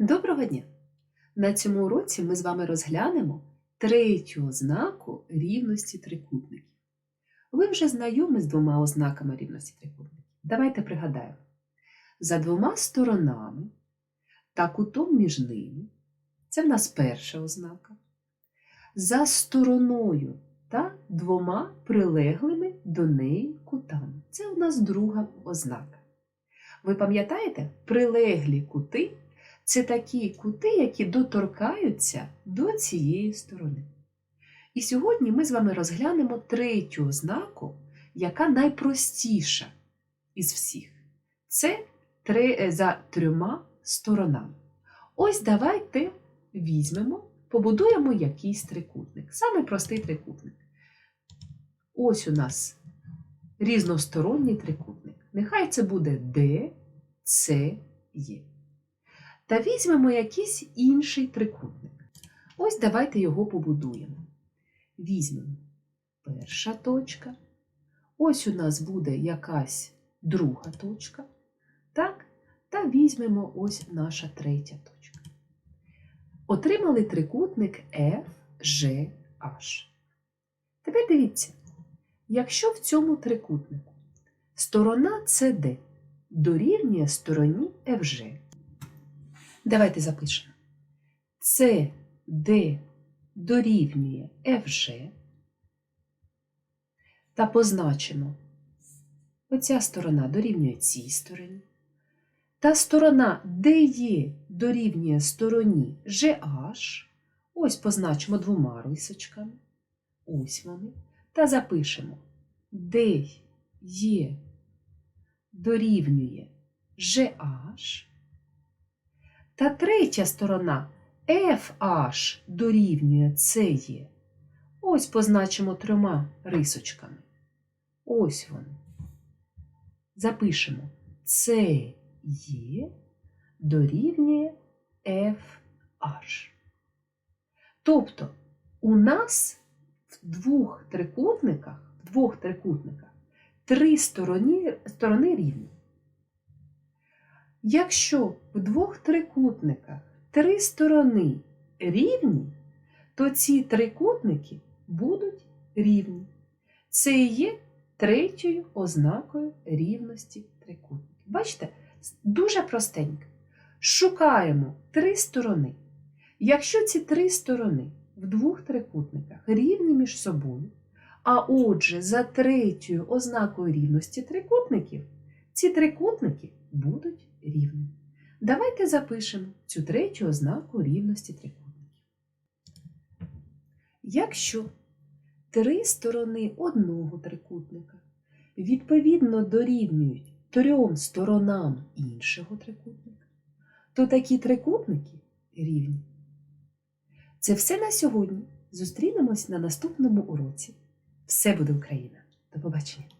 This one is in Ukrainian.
Доброго дня! На цьому уроці ми з вами розглянемо третю ознаку рівності трикутників. Ви вже знайомі з двома ознаками рівності трикутників. Давайте пригадаємо. За двома сторонами та кутом між ними це в нас перша ознака. За стороною та двома прилеглими до неї кутами. Це у нас друга ознака. Ви пам'ятаєте, прилеглі кути це такі кути, які доторкаються до цієї сторони. І сьогодні ми з вами розглянемо третю ознаку, яка найпростіша із всіх. Це три, е, за трьома сторонами. Ось давайте візьмемо, побудуємо якийсь трикутник. Саме простий трикутник. Ось у нас різносторонній трикутник. Нехай це буде D, C, Е. Та візьмемо якийсь інший трикутник. Ось давайте його побудуємо. Візьмемо перша точка. Ось у нас буде якась друга точка. Так? Та візьмемо ось наша третя точка. Отримали трикутник FGH. Тепер дивіться, якщо в цьому трикутнику сторона CD дорівнює стороні FG, Давайте запишемо. Це D дорівнює FG. Та позначимо. Оця сторона дорівнює цій стороні. Та сторона DE дорівнює стороні GH. Ось позначимо двома рисочками. Ось вони. Та запишемо. DE дорівнює GH. Та третя сторона FH дорівнює CE. Ось позначимо трьома рисочками. Ось вони. Запишемо CE дорівнює FH. Тобто у нас в двох трикутниках, в двох трикутниках три сторони, сторони рівні. Якщо в двох трикутниках три сторони рівні, то ці трикутники будуть рівні. Це і є третьою ознакою рівності трикутників. Бачите, дуже простенько. Шукаємо три сторони. Якщо ці три сторони в двох трикутниках рівні між собою, а отже, за третьою ознакою рівності трикутників, ці трикутники будуть рівними. Давайте запишемо цю третю ознаку рівності трикутників. Якщо три сторони одного трикутника відповідно дорівнюють трьом сторонам іншого трикутника, то такі трикутники рівні. Це все на сьогодні. Зустрінемось на наступному уроці. Все буде Україна! До побачення!